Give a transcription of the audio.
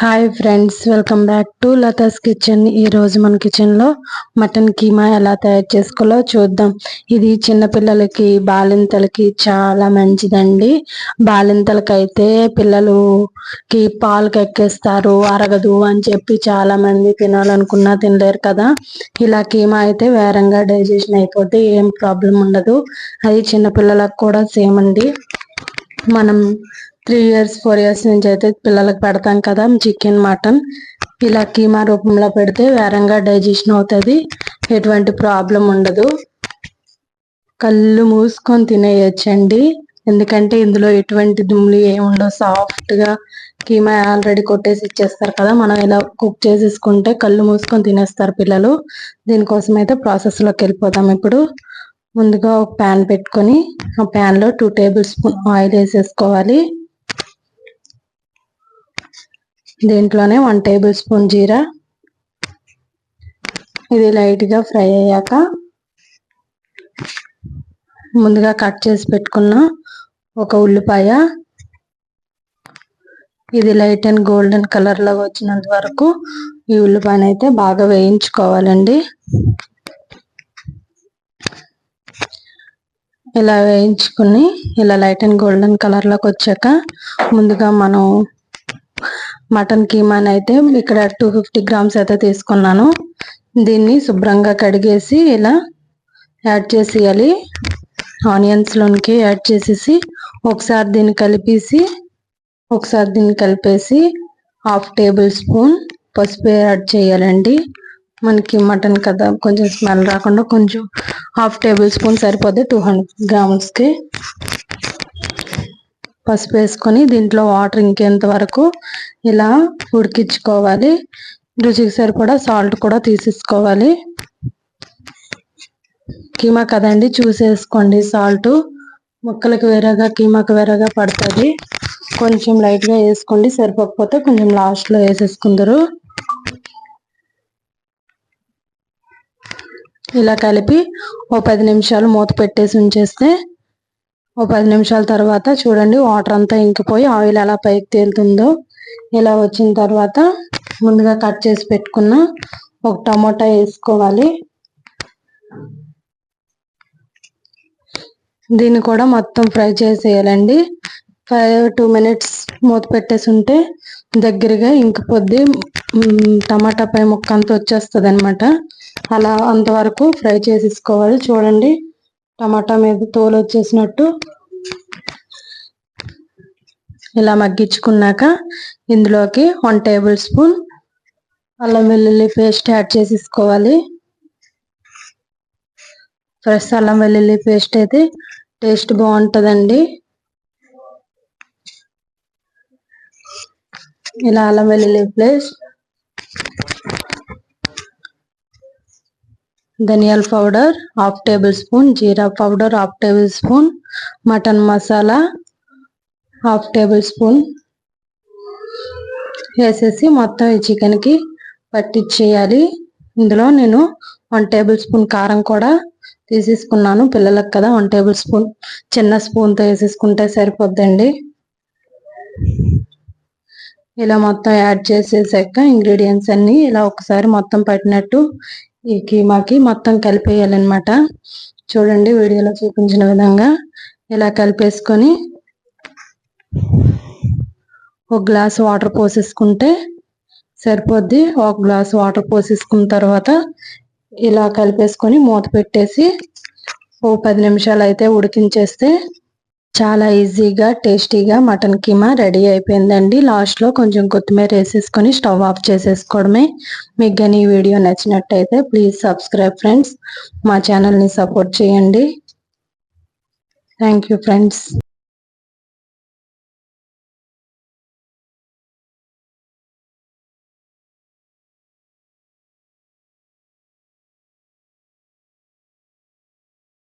Hi friends welcome back to Latha's kitchen ఈ రోజు మన కిచెన్లో మటన్ కీమా ఎలా తయారు చేసుకోవాలో చూద్దాం. ఇది చిన్నపిల్లలకి బాలింతలకి చాలా మంచిదండి. బాలింతలకి అయితే పిల్లలుకి పాలు ఎక్కేస్తారు అరగదు అని చెప్పి చాలా మంది తినాలనుకున్నా తినలేరు కదా. ఇలా కీమా అయితే వేరంగా డైజెషన్ అయిపోతే ఏం ప్రాబ్లం ఉండదు. అది చిన్నపిల్లలకు కూడా సేమ్ అండి. మనం త్రీ ఇయర్స్ ఫోర్ ఇయర్స్ నుంచి అయితే పిల్లలకు పెడతాం కదా చికెన్ మటన్. ఇలా కీమా రూపంలో పెడితే వేరంగా డైజెషన్ అవుతుంది ఎటువంటి ప్రాబ్లం ఉండదు. కళ్ళు మూసుకొని తినేయచ్చండి. ఎందుకంటే ఇందులో ఎటువంటి దుమ్ములు ఏముండవు సాఫ్ట్గా కీమా ఆల్రెడీ కొట్టేసి ఇచ్చేస్తారు కదా మనం ఇలా కుక్ చేసేసుకుంటే కళ్ళు మూసుకొని తినేస్తారు పిల్లలు. దీనికోసం అయితే ప్రాసెస్లోకి వెళ్ళిపోతాం ఇప్పుడు. ముందుగా ఒక ప్యాన్ పెట్టుకొని ఆ ప్యాన్లో టూ టేబుల్ స్పూన్ ఆయిల్ వేసేసుకోవాలి. దీంట్లోనే వన్ టేబుల్ స్పూన్ జీరా. ఇది లైట్గా ఫ్రై అయ్యాక ముందుగా కట్ చేసి పెట్టుకున్న ఒక ఉల్లిపాయ. ఇది లైట్ అండ్ గోల్డెన్ కలర్లో వచ్చినంత వరకు ఈ ఉల్లిపాయనైతే అయితే బాగా వేయించుకోవాలండి. ఇలా వేయించుకుని ఇలా లైట్ అండ్ గోల్డెన్ కలర్లోకి వచ్చాక ముందుగా మనం మటన్ కీమాని అయితే ఇక్కడ టూ ఫిఫ్టీ గ్రామ్స్ అయితే తీసుకున్నాను. దీన్ని శుభ్రంగా కడిగేసి ఇలా యాడ్ చేసేయాలి. ఆనియన్స్లోనికి యాడ్ చేసేసి ఒకసారి దీన్ని కలిపేసి ఒకసారి దీన్ని కలిపేసి హాఫ్ టేబుల్ స్పూన్ పసుపు యాడ్ చేయాలండి. మనకి మటన్ కదా కొంచెం స్మెల్ రాకుండా కొంచెం హాఫ్ టేబుల్ స్పూన్ సరిపోద్ది టూ హండ్రెడ్ గ్రామ్స్కి పసుపు వేసుకొని దీంట్లో వాటర్ ఇంకేంత వరకు ఇలా ఉడికించుకోవాలి. రుచికి సరిపడా సాల్ట్ కూడా తీసేసుకోవాలి. కీమా కదండి? చూసేసుకోండి సాల్ట్ ముక్కలకు వేరేగా కీమాకు వేరేగా పడుతుంది. కొంచెం లైట్గా వేసుకోండి. సరిపోకపోతే కొంచెం లాస్ట్లో వేసేసుకుందరు. ఇలా కలిపి ఓ పది నిమిషాలు మూత పెట్టేసి ఉంచేస్తే ఒక పది నిమిషాల తర్వాత చూడండి వాటర్ అంతా ఇంకిపోయి ఆయిల్ ఎలా పైకి తేలుతుందో. ఇలా వచ్చిన తర్వాత ముందుగా కట్ చేసి పెట్టుకున్న ఒక టమాటా వేసుకోవాలి. దీన్ని కూడా మొత్తం ఫ్రై చేసేయాలండి. ఫైవ్ టూ మినిట్స్ మూత పెట్టేసి ఉంటే దగ్గరగా ఇంకిపోద్ది. టమాటా పై ముక్క అంతా వచ్చేస్తుంది అనమాట అలా అంతవరకు ఫ్రై చేసేసుకోవాలి. చూడండి టమాటా మీద తోలు వచ్చేసినట్టు. ఇలా మగ్గించుకున్నాక ఇందులోకి వన్ టేబుల్ స్పూన్ అల్లం వెల్లుల్లి పేస్ట్ యాడ్ చేసేసుకోవాలి. ఫ్రెష్ అల్లం వెల్లుల్లి పేస్ట్ అయితే టేస్ట్ బాగుంటుందండి. ఇలా అల్లం వెల్లుల్లి పేస్ట్ ధనియాల పౌడర్ హాఫ్ టేబుల్ స్పూన్ జీరా powder half tablespoon mutton masala half tablespoon వేసేసి మొత్తం ఈ చికెన్కి పట్టించేయాలి ఇందులో నేను వన్ టేబుల్ స్పూన్ కారం కూడా తీసేసుకున్నాను. పిల్లలకు కదా వన్ టేబుల్ స్పూన్. చిన్న స్పూన్తో వేసేసుకుంటే సరిపోద్దండి. ఇలా మొత్తం యాడ్ చేసేసాక ఇంగ్రీడియంట్స్ అన్నీ ఇలా ఒకసారి మొత్తం పట్టినట్టు ఈ కీమాకి మొత్తం కలిపేయాలన్నమాట. చూడండి వీడియోలో చూపించిన విధంగా ఇలా కలిపేసుకొని ఒక గ్లాస్ వాటర్ పోసేసుకుంటే సరిపోద్ది. ఒక గ్లాస్ వాటర్ పోసేసుకున్న తర్వాత ఇలా కలిపేసుకొని మూత పెట్టేసి ఓ పది నిమిషాలు అయితే ఉడికించేస్తే చాలా ఈజీగా టేస్టీగా మటన్ కీమా రెడీ అయిపోయిందండి. లాస్ట్లో కొంచెం కొత్తిమీర వేసేసుకొని స్టవ్ ఆఫ్ చేసేసుకోవడమే. మీకు కానీ ఈ వీడియో నచ్చినట్టయితే ప్లీజ్ సబ్స్క్రైబ్ ఫ్రెండ్స్ మా ఛానల్ని సపోర్ట్ చేయండి. Thank you friends